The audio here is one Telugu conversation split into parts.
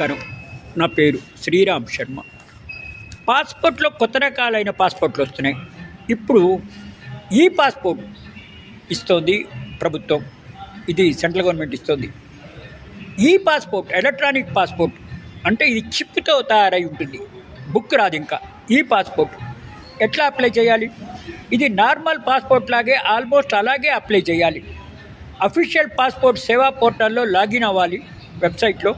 నమస్కారం. నా పేరు శ్రీరామ్ శర్మ. పాస్పోర్ట్లో కొత్త రకాలైన పాస్పోర్ట్లు వస్తున్నాయి. ఇప్పుడు ఈ పాస్పోర్ట్ ఇస్తోంది ప్రభుత్వం. ఇది సెంట్రల్ గవర్నమెంట్ ఇస్తుంది. ఈ పాస్పోర్ట్ ఎలక్ట్రానిక్ పాస్పోర్ట్ అంటే ఇది చిప్తో తయారై ఉంటుంది. బుక్ రాదు ఇంకా. ఈ పాస్పోర్ట్ ఎట్లా అప్లై చేయాలి? ఇది నార్మల్ పాస్పోర్ట్ లాగే ఆల్మోస్ట్ అలాగే అప్లై చేయాలి. అఫీషియల్ పాస్పోర్ట్ సేవా పోర్టల్లో లాగిన్ అవ్వాలి వెబ్సైట్లో.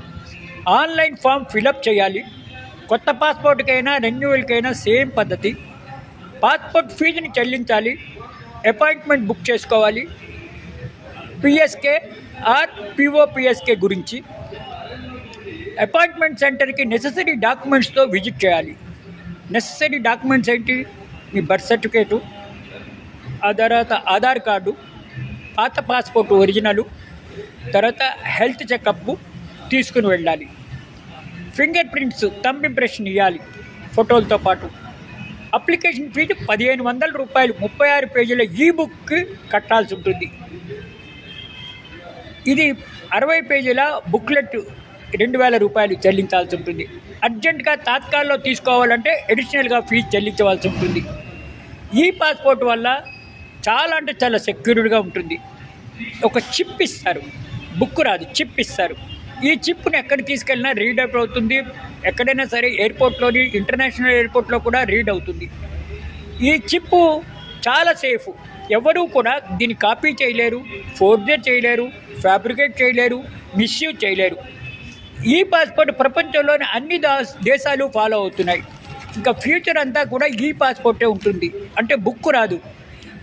ఆన్లైన్ ఫామ్ ఫిలప్ చేయాలి. కొత్త పాస్పోర్ట్కైనా రెన్యువల్కైనా సేమ్ పద్ధతి. పాస్పోర్ట్ ఫీజుని చెల్లించాలి. అపాయింట్మెంట్ బుక్ చేసుకోవాలి. పిఎస్కే ఆర్ పిఓపిఎస్కే గురించి. అపాయింట్మెంట్ సెంటర్కి నెససరీ డాక్యుమెంట్స్తో విజిట్ చేయాలి. నెససరీ డాక్యుమెంట్స్ ఏంటి? మీ బర్త్ సర్టిఫికేటు ఆ తర్వాత ఆధార్ కార్డు పాత పాస్పోర్ట్ ఒరిజినలు తర్వాత హెల్త్ చెకప్ తీసుకుని వెళ్ళాలి. ఫింగర్ ప్రింట్స్ థంబ్ ఇంప్రెషన్ ఇవ్వాలి ఫోటోలతో పాటు. అప్లికేషన్ ఫీజు పదిహేను వందల రూపాయలు. ముప్పై ఆరు పేజీల ఈ బుక్ కట్టాల్సి ఉంటుంది. ఇది అరవై పేజీల బుక్లెట్ రెండు వేల రూపాయలు చెల్లించాల్సి ఉంటుంది. అర్జెంటుగా తాత్కాల్లో తీసుకోవాలంటే అడిషనల్గా ఫీజు చెల్లించవలసి ఉంటుంది. ఈ పాస్పోర్ట్ వల్ల చాలా అంటే చాలా సెక్యూర్డ్గా ఉంటుంది. ఒక చిప్ ఇస్తారు. బుక్ రాదు. చిప్ ఇస్తారు. ఈ చిప్ని ఎక్కడ తీసుకెళ్ళినా రీడ్ అవుట్ అవుతుంది. ఎక్కడైనా సరే ఎయిర్పోర్ట్లోని ఇంటర్నేషనల్ ఎయిర్పోర్ట్లో కూడా రీడ్ అవుతుంది. ఈ చిప్పు చాలా సేఫ్ ఎవరూ కూడా దీన్ని కాపీ చేయలేరు ఫోర్జర్ చేయలేరు ఫ్యాబ్రికేట్ చేయలేరు మిస్యూజ్ చేయలేరు. ఈ పాస్పోర్ట్ ప్రపంచంలోని అన్ని దా- దేశాలు ఫాలో అవుతున్నాయి. ఇంకా ఫ్యూచర్ అంతా కూడా ఈ పాస్పోర్టే ఉంటుంది. అంటే బుక్ రాదు.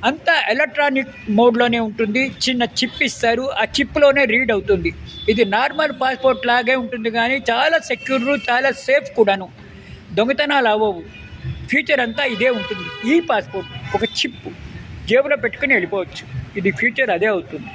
అంతా ఎలక్ట్రానిక్ మోడ్లోనే ఉంటుంది. చిన్న చిప్ ఇస్తారు. ఆ చిప్లోనే రీడ్ అవుతుంది. ఇది నార్మల్ పాస్పోర్ట్ లాగే ఉంటుంది కానీ చాలా సెక్యూర్ చాలా సేఫ్ కూడాను. దొంగతనాలు అవ్వవు. ఫ్యూచర్ అంతా ఇదే ఉంటుంది. ఈ పాస్పోర్ట్ ఒక చిప్ జేబులో పెట్టుకుని వెళ్ళిపోవచ్చు. ఇది ఫ్యూచర్ అదే అవుతుంది.